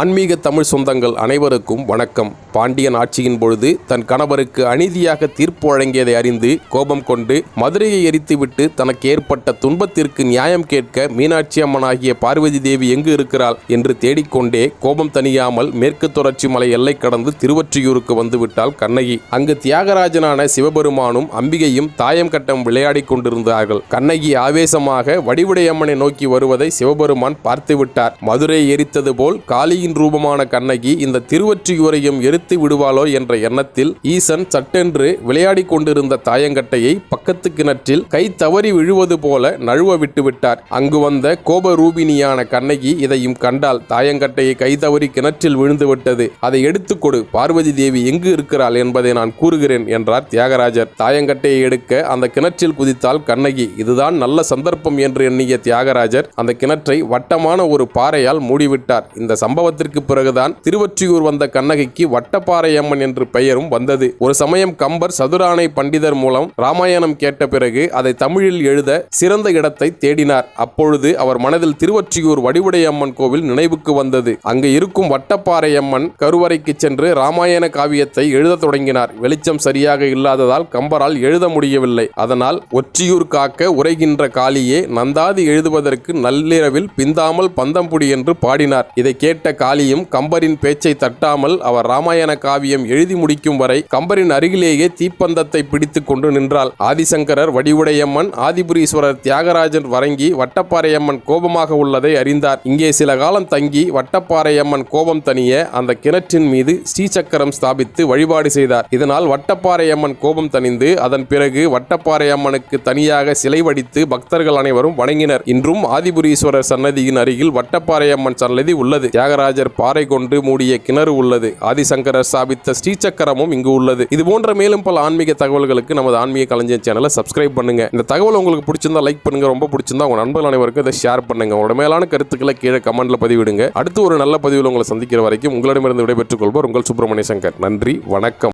ஆன்மீக தமிழ் சொந்தங்கள் அனைவருக்கும் வணக்கம். பாண்டியன் ஆட்சியின் பொழுது தன் கணவருக்கு அநீதியாக தீர்ப்பு வழங்கியதை அறிந்து கோபம் கொண்டு மதுரையை எரித்துவிட்டு தனக்கு ஏற்பட்ட துன்பத்திற்கு நியாயம் கேட்க மீனாட்சி அம்மனாகிய பார்வதி தேவி எங்கு இருக்கிறாள் என்று தேடிக்கொண்டே கோபம் தணியாமல் மேற்கு தொடர்ச்சி மலை எல்லை கடந்து திருவொற்றியூருக்கு வந்துவிட்டாள் கண்ணகி. அங்கு தியாகராஜனான சிவபெருமானும் அம்பிகையும் தாயம் கட்டம் விளையாடிக் கொண்டிருந்தார்கள். கண்ணகி ஆவேசமாக வடிவுடையம்மனை நோக்கி வருவதை சிவபெருமான் பார்த்துவிட்டார். மதுரை எரித்தது போல் காளியின் ரூபமான கண்ணகி இந்த திருவற்றியூரையும் எரித்து விடுவாளோ என்ற எண்ணத்தில் ஈசன் சட்டென்று விளையாடிக் கொண்டிருந்த தாயங்கட்டையை பக்கத்து கிணற்றில் கை தவறி விழுவது போல நழுவ விட்டுவிட்டார் அங்கு வந்த கோபரூபிணியான கண்ணகி இதையும் கண்டால் தாயங்கட்டையை கை தவறி கிணற்றில் விழுந்து விட்டது. அதை எடுத்துக் கொடு. பார்வதி தேவி எங்கு இருக்கிறாள் என்பதை நான் கூறுகிறேன் என்றார் தியாகராஜர். தாயங்கட்டையை எடுக்க அந்த கிணற்றில் குதித்தால் கண்ணகி. இதுதான் நல்ல சந்தர்ப்பம் என்று எண்ணிய தியாகராஜர் அந்த கிணற்றை வட்டமான ஒரு பாறையால் மூடிவிட்டார். இந்த சம்பவத்திற்கு பிறகுதான் திருவொற்றியூர் வந்த கண்ணகிக்கு வட்டப்பாறை அம்மன் என்று பெயரும் வந்தது. ஒரு சமயம் கம்பர் சதுரானை பண்டிதர் மூலம் ராமாயணம் கேட்ட பிறகு அதை தமிழில் எழுத சிறந்த இடத்தை தேடினார். அப்பொழுது அவர் மனதில் திருவொற்றியூர் வடிவுடையம்மன் கோவில் நினைவுக்கு வந்தது. அங்கு இருக்கும் வட்டப்பாறை அம்மன் கருவறைக்கு சென்று ராமாயண காவியத்தை எழுதத் தொடங்கினார். வெளிச்சம் சரியாக இல்லாததால் கம்பரால் எழுத முடியவில்லை. அதனால் ஒற்றியூர் காக்க உரைகின்ற காளியே நந்தாதி எழுதுவதற்கு நள்ளிரவில் பிந்தாமல் பந்தம்புடி என்று பாடினார். இதை கேட்ட காளியும் கம்பரின் பேச்சை தட்டாமல் அவர் ராமாயண காவியம் எழுதி முடிக்கும் வரை கம்பரின் அருகிலேயே தீப்பந்தத்தை பிடித்துக் கொண்டு நின்றாள். ஆதிசங்கரர் வடிவுடையம்மன் ஆதிபுரீஸ்வரர் தியாகராஜன் வரங்கி வட்டப்பாறையம்மன் கோபமாக உள்ளதை அறிந்தார். இங்கே சில காலம் தங்கி வட்டப்பாறையம்மன் கோபம் தணிய அந்த கிணற்றின் மீது ஸ்ரீசக்கரம் ஸ்தாபித்து வழிபாடு செய்தார். இதனால் வட்டப்பாறையம்மன் கோபம் தணிந்து அதன் பிறகு வட்டப்பாறையம்மனுக்கு தனியாக சிலை வடித்து பக்தர்கள் அனைவரும் வணங்கினர். இன்றும் ஆதிபுரீஸ்வரர் சன்னதியின் அருகில் வட்டப்பாறையம்மன் சன்னதி உள்ளது. தியாகராஜ தியாகராஜர் பாறை கொண்டு மூடிய கிணறு உள்ளது. ஆதிசங்கரர் ஸ்தாபித்த ஸ்ரீசக்கரமும் இங்கு உள்ளது. இது போன்ற மேலும் பல ஆன்மீக தகவல்களுக்கு நமது ஆன்மீக கலைஞர் சேனலை சப்ஸ்கிரைப் பண்ணுங்க. இந்த தகவல் உங்களுக்கு பிடிச்சிருந்தா லைக் பண்ணுங்க. ரொம்ப பிடிச்சிருந்தா உங்க நண்பர்கள் அனைவருக்கும் இதை ஷேர் பண்ணுங்க. உங்களோட மேலான கருத்துக்களை கீழே கமெண்ட்ல பதிவிடுங்க. அடுத்து ஒரு நல்ல பதிவில் உங்களை சந்திக்கிற வரைக்கும் உங்களிடமிருந்து விடைபெற்றுக் கொள்வோர் உங்கள் சுப்பிரமணிய சங்கர். நன்றி வணக்கம்.